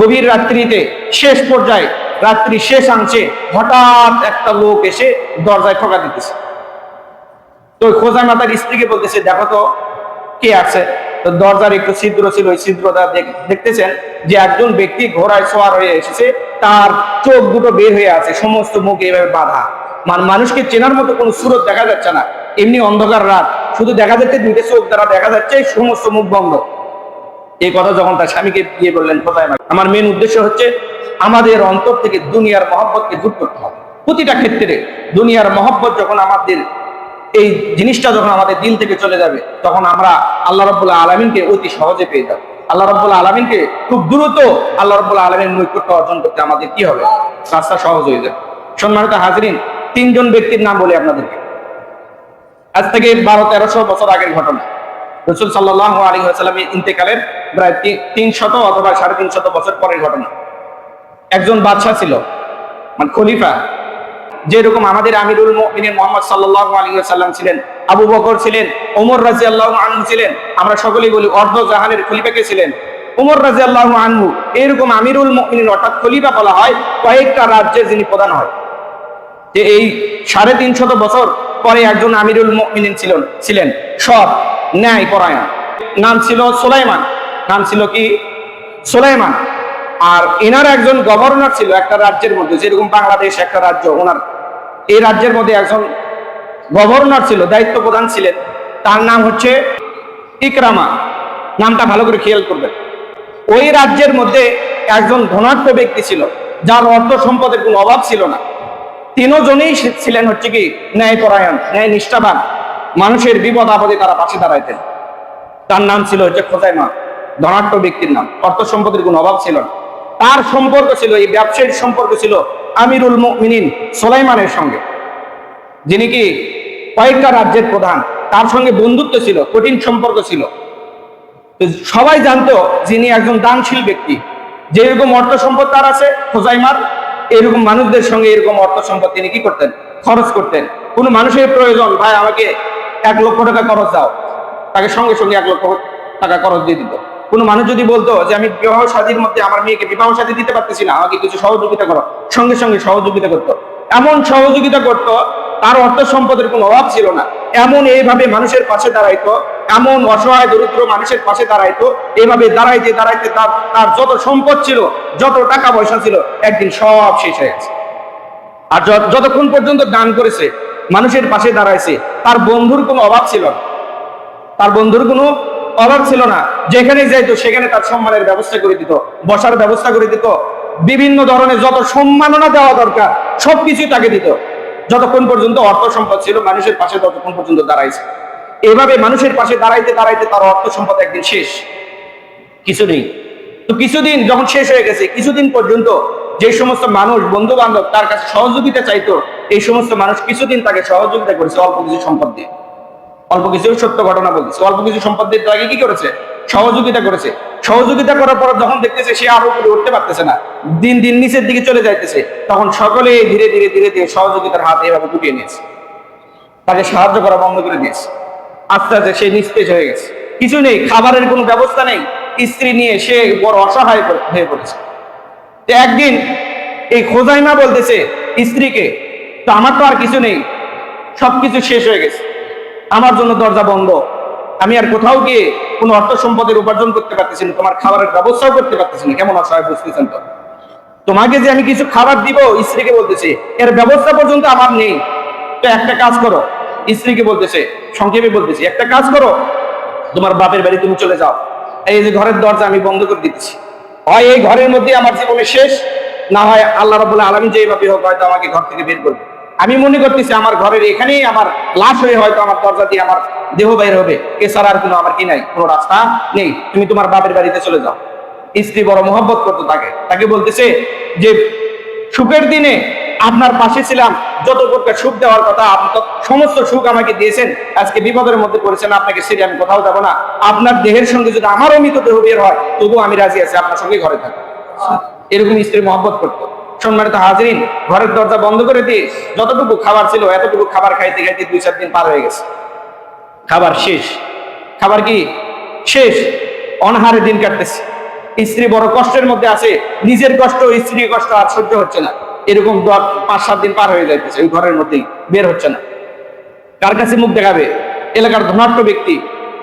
গভীর রাত্রিতে শেষ পর্যায়ে রাত্রি শেষ আংশে হঠাৎ একটা লোক এসে দরজায় ঠকা দিতেছে। তো খোঁজা মাতার স্ত্রীকে বলতেছে, দেখো তো কে আছে? তো দরজার একটু ছিদ্র ছিল, ওই ছিদ্রটা দেখ- দেখতেছেন যে একজন ব্যক্তি ঘোড়ায় সোয়ার হয়ে এসেছে, তার চোখ দুটো বের হয়ে আছে, সমস্ত মুখ এইভাবে বাঁধা। মানে মানুষকে চেনার মতো কোনো সুরত দেখা যাচ্ছে না। এমনি অন্ধকার রাত, শুধু দেখা যাচ্ছে দুইটা চোখ দ্বারা দেখা যাচ্ছে, সমস্ত মুখ বন্ধ। এই কথা যখন তার স্বামীকে গিয়ে বললেন, কোথায় আমার মেন উদ্দেশ্য হচ্ছে আমাদের অন্তর থেকে দুনিয়ার মহব্বতকে দূর করতে হবে। প্রতিটা ক্ষেত্রে দুনিয়ার মহব্বত যখন আমাদের, এই জিনিসটা যখন আমাদের দিল থেকে চলে যাবে, তখন আমরা আল্লাহ রব্বুল্লাহ আলমিনকে অতি সহজে পেয়ে যাব। আল্লাহ রব্বুল্লাহ আলমিনকে খুব দ্রুত আল্লাহ রব্বুল্লাহ আলমিন নৈকট্য অর্জন করতে আমাদের কি হবে? রাস্তা সহজ হয়ে যাবে। সম্মানিত হাজরিন, তিনজন ব্যক্তির নাম বলি আপনাদেরকে। আজ থেকে বারো তেরোশো বছর আগের ঘটনা। রসুল সাল্লাহ আলী সাল্লামের ইন্তেকালের প্রায় তি- তিন শত অথবা সাড়ে তিন শত বছর পরের ঘটনা। একজন বাদশাহ ছিল মানে খলিফা যেরকম আমাদের আমিরুল মুমিনিন মোহাম্মদ সাল্লাহ আলী সাল্লাম ছিলেন, আবু বকর ছিলেন, ওমর রাজি আল্লাহ আনহু ছিলেন, আমরা সকলেই বলি অর্ধ জাহানের খলিফাকে ছিলেন? উমর রাজি আল্লাহ আনহু, এরকম আমিরুল মুমিনিন অর্থাৎ খলিফা বলা হয়, কয়েকটা রাজ্যের যিনি প্রধান হয়। যে এই সাড়ে তিনশত বছর পরে একজন আমিরুল মুমিনিন ছিলেন ছিলেন, সৎ ন্যায় পরায়ণ। নাম ছিল সোলাইমান। নাম ছিল কি? সোলাইমান। আর এনার একজন গভর্নর ছিল একটা রাজ্যের মধ্যে, যেরকম বাংলাদেশ একটা রাজ্য, ওনার। এই রাজ্যের মধ্যে একজন গভর্নর ছিল, দায়িত্ব প্রধান ছিলেন। তার নাম হচ্ছে ইকরামা। নামটা ভালো করে খেয়াল করবেন। ওই রাজ্যের মধ্যে একজন ধনাঢ্য ব্যক্তি ছিল, যার অর্থ সম্পদের কোনো অভাব ছিল না। তিনজনেই ছিলেন হচ্ছে কি? ন্যায়পরায়ণ ন্যায় নিষ্ঠাবান। মানুষের বিপদ আপদে তারা পাশে দাঁড়াইতেন। তার নাম ছিল হচ্ছে খোজাইমা ধনাঢ্য ব্যক্তির নাম। অর্থ সম্পদের কোনো অভাব ছিল না। তার সম্পর্ক ছিল, এই ব্যবসায়ীর সম্পর্ক ছিল আমিরুল মুমিনিন সোলাইমানের সঙ্গে। যিনি কি কয়েকটা রাজ্যের প্রধান, তার সঙ্গে বন্ধুত্ব ছিল, কঠিন সম্পর্ক ছিল। সবাই জানতো যিনি একজন দানশীল ব্যক্তি। যেরকম অর্থ সম্পদ তার আছে খোজাইমার এরকম মানুষদের সঙ্গে এরকম অর্থ সম্পদ তিনি কি করতেন? খরচ করতেন। কোনো মানুষের প্রয়োজন, ভাই, আমাকে এক লক্ষ টাকা খরচ দাও। তাকে সঙ্গে সঙ্গে এক লক্ষ টাকা খরচ দিয়ে দিত কোনো মানুষ যদি বলতো যে, আমি বিবাহ শাদীর মধ্যে আমার মেয়েকে বিবাহ শাদী দিতে পারতেছি না, আমাকে কিছু সহযোগিতা করো। সঙ্গে সঙ্গে সহযোগিতা করতো। এমন সহযোগিতা করত, তার অর্থ সম্পদের কোনো অভাব ছিল না। এমন এইভাবে মানুষের পাশে দাঁড়াইতো, এমন অসহায়, দরিদ্র মানুষের পাশে দাঁড়াইতো, এইভাবে দাঁড়াইতে দাঁড়াইতে তার তার যত সম্পদ ছিল, যত টাকা পয়সা ছিল, একদিন সব শেষ হয়ে গেছে। আর যতক্ষণ পর্যন্ত দান করেছে মানুষের পাশে দাঁড়াইছে। তার বন্ধুর কোনো অভাব ছিল না। তার বন্ধুর কোনো অভাব ছিল না। যেখানে যাইতো, সেখানে তার সম্মানের ব্যবস্থা করে দিত, বসার ব্যবস্থা করে দিত। বিভিন্ন ধরনের যত সম্মাননা দেওয়া দরকার সবকিছু তাকে দিত। যতক্ষণ পর্যন্ত অর্থ সম্পদ ছিল, মানুষের পাশে ততক্ষণ পর্যন্ত দাঁড়াইছে। এভাবে মানুষের পাশে দাঁড়াইতে দাঁড়াইতে তার অর্থ সম্পদ একদিন শেষ। কিছু নেই তো কিছুদিন যখন শেষ হয়ে গেছে, কিছুদিন পর্যন্ত যে সমস্ত মানুষ বন্ধু বান্ধব তার কাছে সহযোগিতা চাইতো, এই সমস্ত মানুষ কিছুদিন তাকে সহযোগিতা করেছে অল্প কিছু সম্পদ দিয়ে। অল্প কিছু সত্য ঘটনা বলতেছে। অল্প কিছু সম্পদ দিয়ে তাকে কি করেছে? সহযোগিতা করেছে। সহযোগিতা করার পর যখন দেখতেছে সে আরও উপরে উঠতে পারতেছে না, দিন দিন নিচের দিকে চলে যাইতেছে, তখন সকলে ধীরে ধীরে ধীরে ধীরে সহযোগিতার হাত এভাবে গুটিয়ে নিয়েছে। তাকে সাহায্য করা বন্ধ করে দিয়েছে। আস্তে আস্তে সে নিস্তেজ হয়ে গেছে। কিছু নেই, খাবারের কোনো ব্যবস্থা নেই। স্ত্রী নিয়ে সে বড় অসহায় হয়ে পড়েছে। একদিন এই খোজাইমা বলতেছে, স্ত্রীকে, তো আমার তো আর কিছু নেই, সবকিছু শেষ হয়ে গেছে। আমার জন্য দরজা বন্ধ। আমি আর কোথাও গিয়ে কোনো অর্থ সম্পদের উপার্জন করতে পারতেছি না, তোমার খাবারের ব্যবস্থাও করতে পারতেছি না। কেমন অসহায় বুঝতেছেন তো? তোমাকে যে আমি কিছু খাবার দিব, স্ত্রীকে বলতেছে, এর ব্যবস্থা পর্যন্ত আমার নেই। তো একটা কাজ করো। স্ত্রীকে বলতেছে, সংক্ষেপে বলতেছি, একটা কাজ করো, তোমার বাপের বাড়ি তুমি চলে যাও। এই যে ঘরের দরজা আমি বন্ধ করে দিতেছি। হয় এই ঘরের মধ্যে আমার জীবনের শেষ, না হয় আল্লাহ রবুল্লাহ আলমী যেভাবে হোক হয়তো আমাকে ঘর থেকে বের করবে। আমি মনে করতেছি আমার ঘরের এখানেই আমার লাশ হয়ে হয়তো আমার দরজা দিয়ে আমার দেহ বাইর হবে, এছাড়া আর কোনো আমার কি নাই, কোনো রাস্তা নেই। তুমি তোমার বাপের বাড়িতে চলে যাও। স্ত্রী বড় মোহব্বত করতো তাকে। তাকে বলতেছে যে, সুখের দিনে আপনার পাশে ছিলাম। যত প্রকার সুখ দেওয়ার কথা আপনি তো সমস্ত সুখ আমাকে দিয়েছেন। আজকে বিপদের মধ্যে পড়েছেন, আপনাকে সেরে আমি কোথাও যাব না। আপনার দেহের সঙ্গে যদি আমারও মৃত দেহ বের হয়, তবুও আমি রাজি আছি, আপনার সঙ্গে ঘরে থাকব। এরকম স্ত্রী মহব্বত করতো। সম্মানিত হাজরিন, ঘরের দরজা বন্ধ করে দিয়ে যতটুকু খাবার ছিল, এতটুকু খাবার খাইতে খাইতে দুই চার দিন পার হয়ে গেছে। খাবার শেষ। খাবার কি? শেষ। অনহারে দিন কাটতেছে। স্ত্রী বড় কষ্টের মধ্যে আছে। নিজের কষ্ট, স্ত্রীর কষ্ট আর সহ্য হচ্ছে না। এরকম দশ পাঁচ, সাত দিন পার হয়ে যাইতেছে, ওই ঘরের মধ্যেই বের হচ্ছে না। কার কাছে মুখ দেখাবে? এলাকার ধনাঢ্য ব্যক্তি।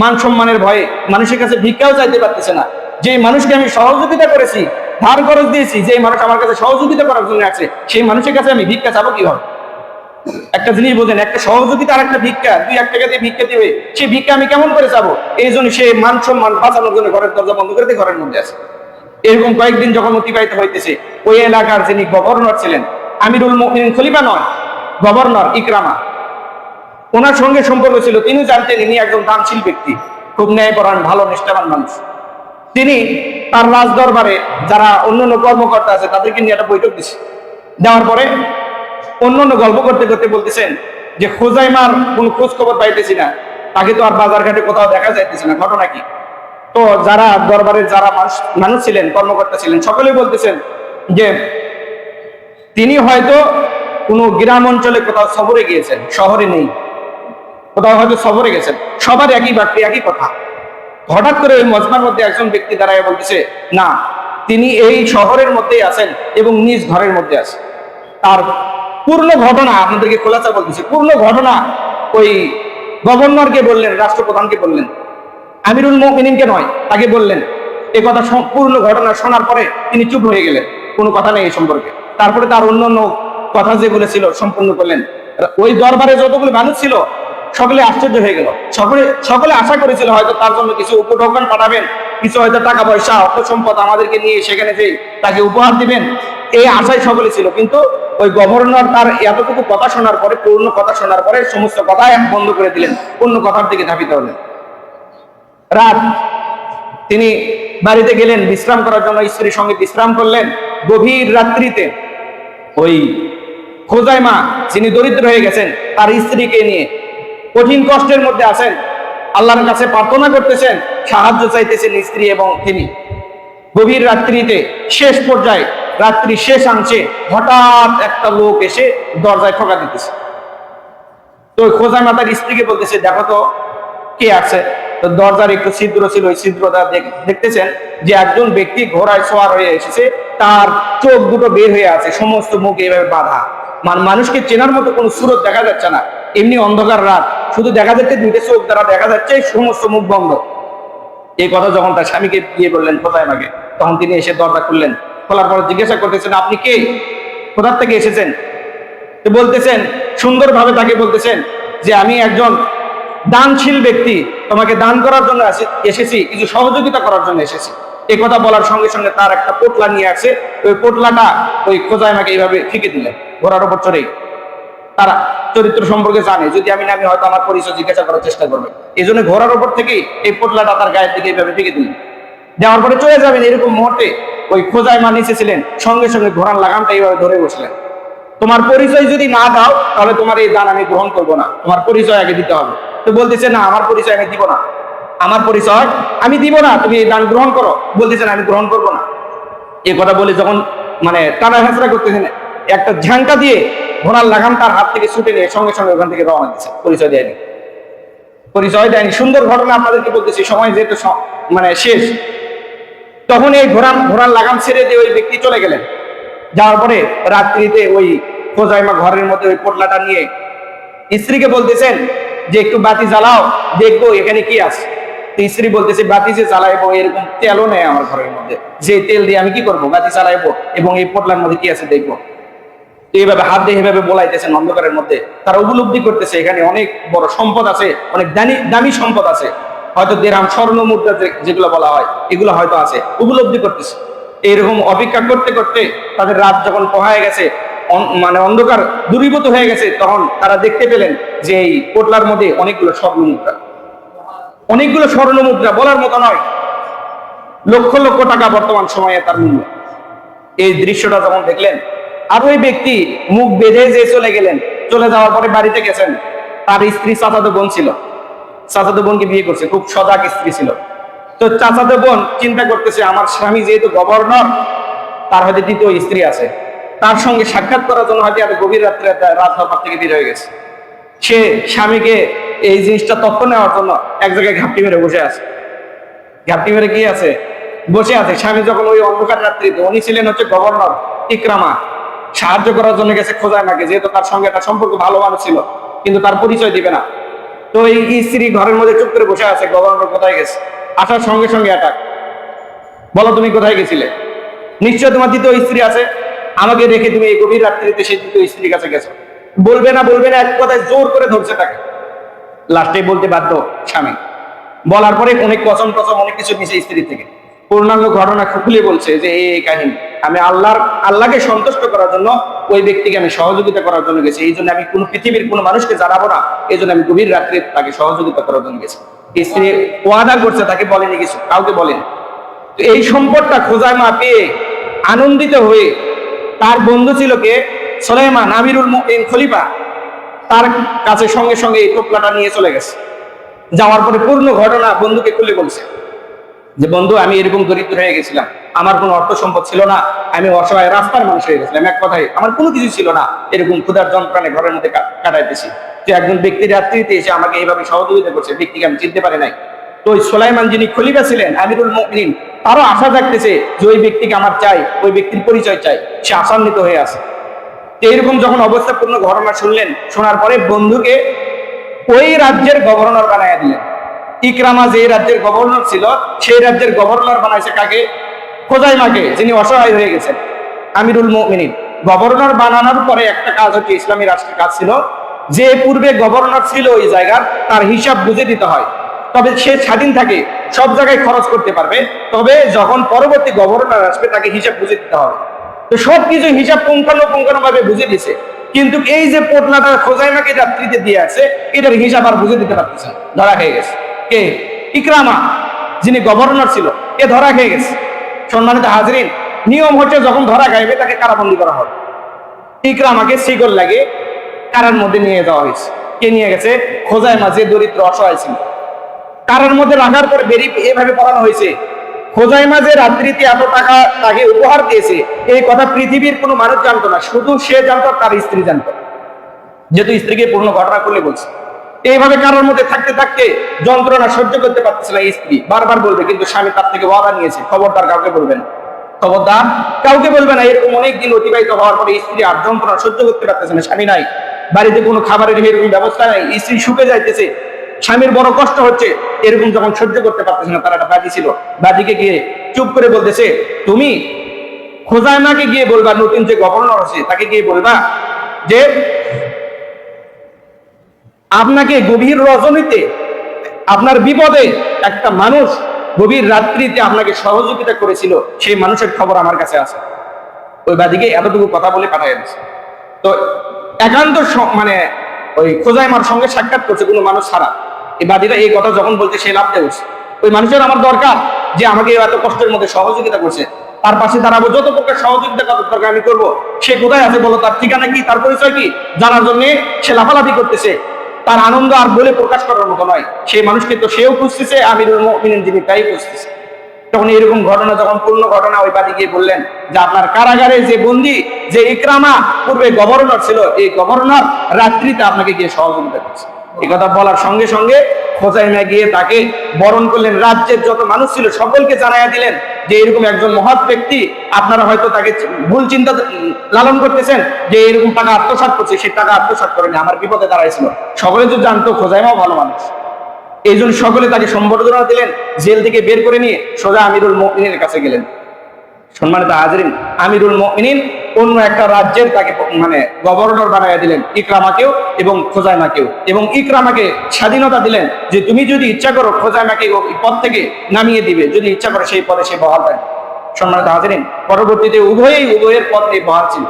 মান সম্মানের ভয়ে মানুষের কাছে ভিক্ষাও চাইতে পারতেছে না। যে মানুষকে আমি সহযোগিতা করেছি, ধার খরচ দিয়েছি যে মানুষ আমার কাছে সহযোগিতা করার জন্য আছে, সেই মানুষের কাছে আমি ভিক্ষা চাবো কীভাবে? একটা জিনিস বোঝেন, একটা সহযোগিতা আর একটা ভিক্ষা, দুই এক টাকা দিয়ে ভিক্ষা দিবে সেই ভিক্ষা আমি কেমন করে চাবো? এই জন্য সে মান সম্মান বাঁচানোর জন্য ঘরের দরজা বন্ধ করে দিয়ে ঘরের মধ্যে আছে। এরকম কয়েকদিন যখন অতিবাহিত হইতেছে, ওই এলাকার যিনি গভর্নর ছিলেন, আমিরুল মুমিনিন খলিফা নয় গভর্নর ইকরামা। ওনার সঙ্গে সম্পর্ক ছিল তিনি জানতেন ইনি একজন দানশীল ব্যক্তি, খুব ন্যায়পরায়ণ, ভালো, নিষ্ঠাবান মানুষ। তিনি তার রাজ দরবারে যারা অন্যান্য কর্মকর্তা আছে, তাদেরকে নিয়ে একটা বৈঠক দিচ্ছে দেওয়ার পরে অন্যান্য গল্প করতে করতে বলতেছেন যে, খোজাইমার কোনো খোঁজ খবর পাইতেছি না, তাকে তো আর বাজার ঘাটে কোথাও দেখা যাইতেছে না, ঘটনা কি? তো যারা দরবারের যারা মানুষ ছিলেন, কর্মকর্তা ছিলেন, সকলেই বলতেছেন যে তিনি হয়তো কোনো গ্রাম অঞ্চলে কোথাও সফরে গিয়েছেন, শহরে নেই। কোথাও হয়তো সফরে গেছেন। সবার একই বাক্য, একই কথা। হঠাৎ করে ওই মজমার মধ্যে একজন ব্যক্তি দাঁড়ায় বলতেছে, না, তিনি এই শহরের মধ্যেই আছেন এবং নিজ ঘরের মধ্যে আছেন। তার পূর্ণ ঘটনা আপনাদেরকে খোলাসা বলতেছে, পূর্ণ ঘটনা ওই গভর্নরকে বললেন, রাষ্ট্রপ্রধানকে বললেন। আমিরুল মিনিনকে নয়, তাকে বললেন, এ কথা সম্পূর্ণ ঘটনা শোনার পরে তিনি চুপ হয়ে গেলেন। কোনো কথা নেই এই সম্পর্কে। তারপরে তার অন্য অন্য কথা যেগুলো ছিল সম্পূর্ণ করলেন। ওই দরবারে যতগুলো মানুষ ছিল, সকলে আশ্চর্য হয়ে গেল। সকলে সকলে আশা করেছিল হয়তো তার জন্য কিছু উপঢৌকন পাঠাবেন, কিছু হয়তো টাকা পয়সা অর্থ সম্পদ আমাদেরকে নিয়ে সেখানে যে তাকে উপহার দিবেন, এই আশাই সকলে ছিল। কিন্তু ওই গভর্নর তার এতটুকু কথা শোনার পরে, পূর্ণ কথা শোনার পরে সমস্ত কথা বন্ধ করে দিলেন অন্য কথার দিকে ধাবিত হলেন। রাত। তিনি বাড়িতে গেলেন, বিশ্রাম করার জন্য স্ত্রীর সঙ্গে বিশ্রাম করলেন গভীর রাত্রিতে। ওই খোজাইমা যিনি দরিদ্র হয়ে গেছেন, তার স্ত্রীকে নিয়ে কঠিন কষ্টের মধ্যে আছেন। আল্লাহর কাছে প্রার্থনা করতেছেন, সাহায্য চাইতেছেন স্ত্রী এবং তিনি। গভীর রাত্রিতে শেষ পর্যায়ে, রাত্রি শেষ আংশে হঠাৎ একটা লোক এসে দরজায় ঠকা দিতেছে। তো ওই খোঁজা মাতার স্ত্রীকে বলতেছে, দেখো তো, কে আছে? দরজার একটু ছিদ্র ছিল, ওই ছিদ্রটা দেখতেছেন যে একজন ব্যক্তি ঘোড়ায় সোয়ার হয়ে এসেছে, তার চোখ দুটো বের হয়ে আছে, সমস্ত মুখ এইভাবে বাঁধা। মানে মানুষকে চেনার মতো কোনো সুরত দেখা যাচ্ছে না, এমনি অন্ধকার রাত। শুধু দেখা যাচ্ছে দুইটা চোখ দ্বারা দেখা যাচ্ছে, সমস্ত মুখ বন্ধ। এই কথা যখন তার স্বামীকে দিয়ে বললেন কোথায় আমাকে, তখন তিনি এসে দরজা খুললেন। খোলার পর জিজ্ঞাসা করতেছেন, আপনি কে? কোথার থেকে এসেছেন? বলতেছেন, সুন্দরভাবে তাকে বলতেছেন যে, আমি একজন দানশীল ব্যক্তি তোমাকে দান করার জন্য এসেছি, কিছু সহযোগিতা করার জন্য এসেছি। এই কথা বলার সঙ্গে সঙ্গে তার একটা পোটলা নিয়ে আসে, ওই পোটলাটা ওই খোঁজায় আমাকে এইভাবে ফিকে দিলেন, ঘোড়ার উপর চড়েই। তারা চরিত্র সম্পর্কে জানে, যদি আমি নামি হয়তো আমার পরিচয় জিজ্ঞাসা করার চেষ্টা করবে। এই জন্য ঘোড়ার উপর থেকেই এই পোটলাটা তার গায়ের দিকে এইভাবে ফিকে দিলেন। দেওয়ার পরে চলে যাবেন এরকম মুহূর্তে ওই খোঁজায় মা নিচে ছিলেন, সঙ্গে সঙ্গে ঘোড়ার লাগামটা এইভাবে ধরে বসলেন। তোমার পরিচয় যদি না দাও, তাহলে তোমার এই দান আমি গ্রহণ করব না, তোমার পরিচয় আগে দিতে হবে। তো বলতেছে, না, আমার পরিচয় আমি দিব না। আমার পরিচয় আমি দিব না, তুমি দান গ্রহণ করো। বলতেছেন আমি গ্রহণ করব না। এই কথা বলে যখন মানে টানা হেঁচড়া করতেছেন একটা ঝাঙ্কা দিয়ে ঘোড়ার লাগাম তার হাত থেকে ছুটে নিয়ে সঙ্গে সঙ্গে ওখান থেকে রওনা দিচ্ছে পরিচয় দেয়নি। পরিচয় দেয়নি। সুন্দর ঘটনা আপনাদেরকে বলতেছি, সময় যেহেতু মানে শেষ। তখন এই ঘোড়া ঘোড়ার লাগাম ছেড়ে দিয়ে ওই ব্যক্তি চলে গেলেন। যাওয়ার পরে রাত্রিতে ওই খোজাইমা ঘরের মধ্যে ওই পোটলাটা নিয়ে স্ত্রীকে বলতেছেন যে একটু বাতি জ্বালাও, দেখব এখানে কি আছে। স্ত্রী বলতেছে, বাতি যে জ্বালাইবো, এরকম তেলও নেই আমার ঘরের মধ্যে। যে তেল দিয়ে আমি কি করব? বাতি জ্বালাইবো এবং এই পোটলার মধ্যে কি আছে দেখব? এইভাবে হাত দিয়ে এভাবে বলাইতেছেন অন্ধকারের মধ্যে। তারা উপলব্ধি করতেছে, এখানে অনেক বড় সম্পদ আছে, অনেক দামি দামি সম্পদ আছে। হয়তো দেরাম স্বর্ণ মুদ্রা যেগুলো বলা হয়, এগুলো হয়তো আছে। উপলব্ধি করতেছে। এইরকম অপেক্ষা করতে করতে তাদের রাত যখন পোহায় গেছে মানে অন্ধকার দূরীভূত হয়ে গেছে, তখন তারা দেখতে পেলেন যে এই পোটলার মধ্যে অনেকগুলো স্বর্ণ মুদ্রা অনেকগুলো স্বর্ণ মুদ্রা বলার মতো নয়। লক্ষ লক্ষ টাকা বর্তমান সময়ে তার মূল্য। এই দৃশ্যটা যখন দেখলেন, আর ওই ব্যক্তি মুখ বেঁধে যে চলে গেলেন, চলে যাওয়ার পরে বাড়িতে গেছেন, তার স্ত্রী চাচাতো বোন ছিল। চাচাতো বোনকে বিয়ে করছে, খুব সজাগ স্ত্রী ছিল। তো চাচাতো বোন চিন্তা করতেছে, আমার স্বামী যেহেতু গভর্নর, তার হয়তো দ্বিতীয় স্ত্রী আছে। তার সঙ্গে সাক্ষাৎ করার জন্য হয়তো এত গভীর রাত্রে রাত দরবার থেকে বের হয়ে গেছে। সে স্বামীকে এই জিনিসটা তথ্য নেওয়ার জন্য এক জায়গায় ঘাপটি মেরে বসে আছে। ঘাপটি মেরে কি আছে? বসে আছে। স্বামী যখন ওই অন্ধকার রাত্রিতে, উনি ছিলেন হচ্ছে গভর্নর ইকরামা। সাহায্য করার জন্য গেছে খোঁজায় মাকে যেহেতু তার সঙ্গে একটা সম্পর্ক ভালো মানুষ ছিল, কিন্তু তার পরিচয় দিবে না। তো এই স্ত্রী ঘরের মধ্যে চুপ করে বসে আছে, গভর্নর কোথায় গেছে? আসার সঙ্গে সঙ্গে অ্যাটাক বলো তুমি কোথায় গেছিলে? নিশ্চয় তোমার দ্বিতীয় স্ত্রী আছে? আমাকে রেখে তুমি এই গভীর রাত্রিতে সেই দ্বিতীয় স্ত্রীর কাছে গেছো। বলবে না বলবে না এক কথায় জোর করে ধরছে তাকে। লাস্টে বলতে বাধ্য স্বামী। বলার পরে অনেক কসম টসম অনেক কিছু নিচে স্ত্রী থেকে। পূর্ণাঙ্গ ঘটনা খুলে বলছে যে, এই কাহিনী। আমি আল্লাহর, আল্লাহকে সন্তুষ্ট করার জন্য ওই ব্যক্তিকে আমি সহযোগিতা করার জন্য গেছি। এই জন্য আমি কোন পৃথিবীর কোনো মানুষকে জানাব না। এই জন্য আমি গভীর রাত্রে তাকে সহযোগিতা করার জন্য গেছি। স্ত্রী ওয়াদা করছে, তাকে বলেনি কিছু, কাউকে বলেনি। এই সম্পদটা খোঁজায় মা পেয়ে আনন্দিত হয়ে তার বন্ধু ছিল কে? সোলাইমান আমিরুল মুমিন খলিফা। তার কাছে সঙ্গে সঙ্গে এই টোপলাটা নিয়ে চলে গেছে। যাওয়ার পরে পূর্ণ ঘটনা বন্ধুকে খুলে বলছে যে, বন্ধু, আমি এরকম দরিদ্র হয়ে গেছিলাম। আমার কোনো অর্থ সম্পদ ছিল না। আমি অসহায় রাস্তার মানুষ হয়ে গেছিলাম। এক কথায়, আমার কোনো কিছু ছিল না। এরকম ক্ষুধার যন্ত্রণে ঘরের মধ্যে কাটাইতেছি। তো একজন ব্যক্তি রাত্রিতে এসে আমাকে এইভাবে সহযোগিতা করছে। ব্যক্তিকে আমি চিনতে পারি নাই। তো ওই সোলাইমান যিনি খলিফা ছিলেন, আমিরুল মুমিনিন তারও আশা থাকতেছে যে ওই ব্যক্তিকে আমার চাই, ওই ব্যক্তির পরিচয় চাই, সে আশান্বিত হয়ে আছে। এইরকম যখন অবস্থাপূর্ণ ঘটনা শুনলেন, শোনার পরে বন্ধুকে ওই রাজ্যের গভর্নর বানায় দিলেন। ইকরামা যে রাজ্যের গভর্নর ছিল, সেই রাজ্যের গভর্নর বানাইছে কাকে? খোজাইমাকে, যিনি অসহায় হয়ে গেছেন। আমিরুল মুমিনিন। গভর্নর বানানোর পরে একটা কাজ হচ্ছে, ইসলামী রাষ্ট্রের কাজ ছিল, যে পূর্বে গভর্নর ছিল ওই জায়গার, তার হিসাব বুঝে দিতে হয়। তবে সে স্বাধীন থাকে, সব জায়গায় খরচ করতে পারবে। তবে যখন পরবর্তী গভর্নর আসবে, তাকে হিসাব বুঝে দিতে হবে। তো সবকিছু হিসাব পুঙ্খানু পুঙ্খানু ভাবে বুঝে দিছে কিন্তু এই যে পোটলাটা খোজাইমাকে যাত্রীতে দিয়ে আছে, এটার হিসাব আর বুঝে দিতে পারতেছে ধরা খেয়ে গেছে। কে? ইকরামা, যিনি গভর্নর ছিল, এ ধরা খেয়ে গেছে। সম্মানিত হাজরিন, নিয়ম হচ্ছে যখন ধরা খাইবে, তাকে কারাবন্দি করা হবে। ইকরামাকে শিকল লাগে কারার মধ্যে নিয়ে যাওয়া হয়েছে। কে নিয়ে গেছে? খোজাইমা, যে দরিদ্র, অসহায় ছিল। কারার মধ্যে রাখার পর বেরিয়ে এভাবে পড়ানো হয়েছে। খোজাইমা যে রাত্রিতে এত টাকা তাকে উপহার দিয়েছে। এই কথা পৃথিবীর কোনো মানুষ না, শুধু সে তার স্ত্রী জানতো। যেহেতু স্ত্রীকে পূর্ণ ঘটনা করলে বলছে। এইভাবে কারোর মধ্যে থাকতে থাকতে যন্ত্রণা সহ্য করতে পারতেছে না স্ত্রী। বারবার বলবে, কিন্তু স্বামী তার থেকে ওয়াদা নিয়েছে। খবরদার কাউকে বলবে না। খবরদার কাউকে বলবে না। এরকম অনেক দিন অতিবাহিত হওয়ার পরে স্ত্রী আর যন্ত্রণা সহ্য করতে পারতেছে না। স্বামী নাই। বাড়িতে কোনো খাবারের এরকম ব্যবস্থা নাই। স্ত্রী শুকে যাইতেছে। স্বামীর বড় কষ্ট হচ্ছে। এরকম যখন সহ্য করতে পারতেছে না, তার একটা বাজি ছিল। বাজিকে গিয়ে চুপ করে বলতেছে, তুমি খোজাইমাকে গিয়ে বলবা, নতুন যে গভর্নর আছে, তাকে গিয়ে বলবা যে, আপনাকে গভীর রজনীতে, আপনার বিপদে একটা মানুষ গভীর রাত্রিতে আপনাকে সহযোগিতা করেছিল, সেই মানুষের খবর আমার কাছে আছে। ওই বাদিকে এতটুকু কথা বলে পাঠাই দিচ্ছে তো একান্ত মানে ওই খোজাইমার সঙ্গে সাক্ষাৎ করছে কোনো মানুষ ছাড়া। বাদিটা এই কথা যখন বলতে সে লাভ দেওয়া ওই মানুষের আমার দরকার যে আমাকে এত কষ্টের মধ্যে সহযোগিতা করছে। তার পাশে দাঁড়াবো যত প্রকার সহযোগিতা কত দরকার আমি করব, সে কোথায় আছে বলো? তার ঠিকানা কি? তার পরিচয় কি? জানার জন্য সে লাফালাফি করতেছে। তার আনন্দ আর বলে প্রকাশ করার মতো নয়। সেই মানুষকে তো সেও খুঁজতেছে, আমিরুল মুমিনিন যিনি তাই খুঁজতেছে। তখন এরকম ঘটনা, যখন পূর্ণ ঘটনা ওই বাদী গিয়ে বললেন যে, আপনার কারাগারে যে বন্দি, যে ইকরামা, পূর্বে গভর্নর ছিল, এই গভর্নর রাত্রিতে আপনাকে গিয়ে সহযোগিতা করছে। কথা বলার সঙ্গে সঙ্গে খোঁজাইমা গিয়ে তাকে বরণ করলেন। রাজ্যের যত মানুষ ছিল সকলকে জানাইয়া দিলেন যে এরকম একজন মহৎ ব্যক্তি, আপনারা হয়তো তাকে ভুল চিন্তা লালন করতেছেন যে এরকম টাকা আত্মসাৎ করছে, সে টাকা আত্মসাৎ করেনি, আমার বিপদে দাঁড়াইছিল। সকলে তো জানতো খোঁজাইমাও ভালো মানুষ। এই সকলে তাকে সম্বর্ধনা দিলেন, জেল থেকে বের করে নিয়ে সোজা আমিরুল মমিনের কাছে গেলেন। সম্মানিত হাজরিন, আমিরুল মমিনিন অন্য একটা রাজ্যের তাকে মানে গভর্নর বানাইয়া দিলেন, ইকরামাকেও এবং খোজাইমাকেও। এবং ইকরামাকে স্বাধীনতা দিলেন যে তুমি যদি ইচ্ছা করো খোজাইমাকে পদ থেকে নামিয়ে দিবে, যদি ইচ্ছা করো সেই পদে সে বহাল থাকবে। সম্মানিত হাজরিন, পরবর্তীতে উভয়ই উভয়ের পদ নিয়ে বহাল ছিল